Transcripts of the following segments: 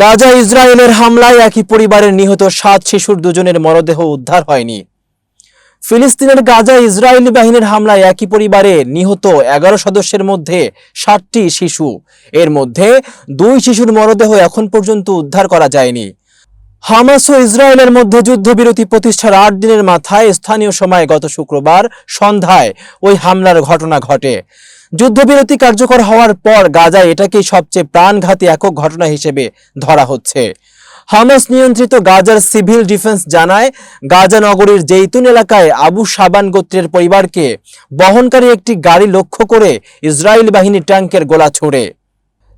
গাজা ইসরায়েলের হামলায় একই পরিবারের নিহত সাত শিশুর দুজনের মরদেহ উদ্ধার হয়নি। ফিলিস্তিনের গাজা ইসরায়েলি বাহিনীর হামলায় একই পরিবারে নিহত এগারো সদস্যের মধ্যে ষাটটি শিশু। এর মধ্যে দুই শিশুর মরদেহ এখন পর্যন্ত উদ্ধার করা যায়নি। হামাস ও ইসরায়েলের মধ্যে যুদ্ধবিরতি প্রতিষ্ঠার আট দিনের মাথায় স্থানীয় সময় গত শুক্রবার সন্ধ্যায় ওই হামলার ঘটনা ঘটে। যুদ্ধবিরতি কার্যকর হওয়ার পর গাজায় এটাকেই সবচেয়ে প্রাণঘাতী একক ঘটনা হিসেবে ধরা হচ্ছে। হামাস নিয়ন্ত্রিত গাজার সিভিল ডিফেন্স জানায়, গাজা নগরীর জেইতুন এলাকায় আবু সাবান গোত্রের পরিবারকে বহনকারী একটি গাড়ি লক্ষ্য করে ইসরায়েল বাহিনী ট্যাঙ্কের গোলা ছোড়ে।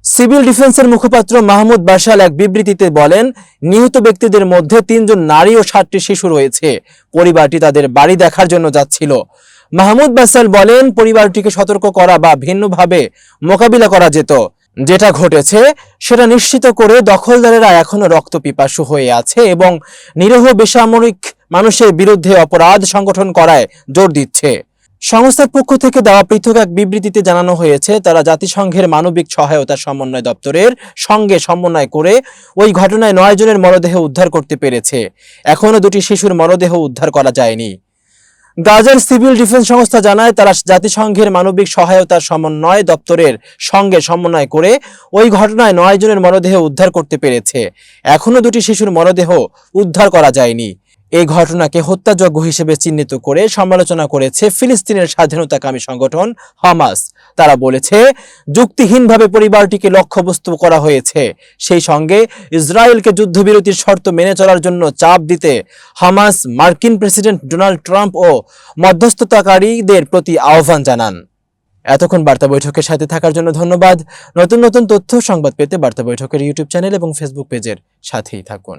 সিভিল ডিফেন্সের মুখপাত্র মাহমুদ বাসাল এক বিবৃতিতে বলেন, নিহত ব্যক্তিদের মধ্যে তিনজন নারী ও সাতটি শিশু রয়েছে। পরিবারটি তাদের বাড়ি দেখার জন্য যাচ্ছিল। মাহমুদ বাসাল বলেন, পরিবারটিকে সতর্ক করা বা ভিন্নভাবে মোকাবিলা করা যেত। যেটা ঘটেছে, সেটা নিশ্চিত করে দখলদারেরা এখনও রক্তপিপাসু হয়ে আছে এবং নিরীহ বেসামরিক মানুষের বিরুদ্ধে অপরাধ সংগঠন করায় জোর দিচ্ছে। সংস্থার পক্ষ থেকে দেওয়া পৃথক এক বিবৃতিতে জানানো হয়েছে, তারা জাতিসংঘের মানবিক সহায়তা সমন্বয় দপ্তরের সঙ্গে সমন্বয় করে ওই ঘটনায় নয় জনের মরদেহ উদ্ধার করতে পেরেছে। এখনও দুটি শিশুর মরদেহ উদ্ধার করা যায়নি। গাজার সিভিল ডিফেন্স সংস্থা জানায়, তারা জাতিসংঘের মানবিক সহায়তার সমন্বয় দপ্তরের সঙ্গে সমন্বয় করে ওই ঘটনায় নয় জনের মরদেহ উদ্ধার করতে পেরেছে। এখনও দুটি শিশুর মরদেহ উদ্ধার করা যায়নি। এই ঘটনাকে হত্যাযজ্ঞ হিসেবে চিহ্নিত করে সমালোচনা করেছে ফিলিস্তিনের স্বাধীনতাকামী সংগঠন হামাস। তারা বলেছে, যুক্তিহীনভাবে পরিবারটিকে লক্ষ্যবস্তু করা হয়েছে। সেই সঙ্গে ইসরায়েলকে যুদ্ধবিরতির শর্ত মেনে চলার জন্য চাপ দিতে হামাস মার্কিন প্রেসিডেন্ট ডোনাল্ড ট্রাম্প ও মধ্যস্থতাকারীদের প্রতি আহ্বান জানান। এতক্ষণ বার্তা বৈঠকের সাথে থাকার জন্য ধন্যবাদ। নতুন নতুন তথ্য, সংবাদ পেতে বার্তা বৈঠকের ইউটিউব চ্যানেল এবং ফেসবুক পেজের সাথেই থাকুন।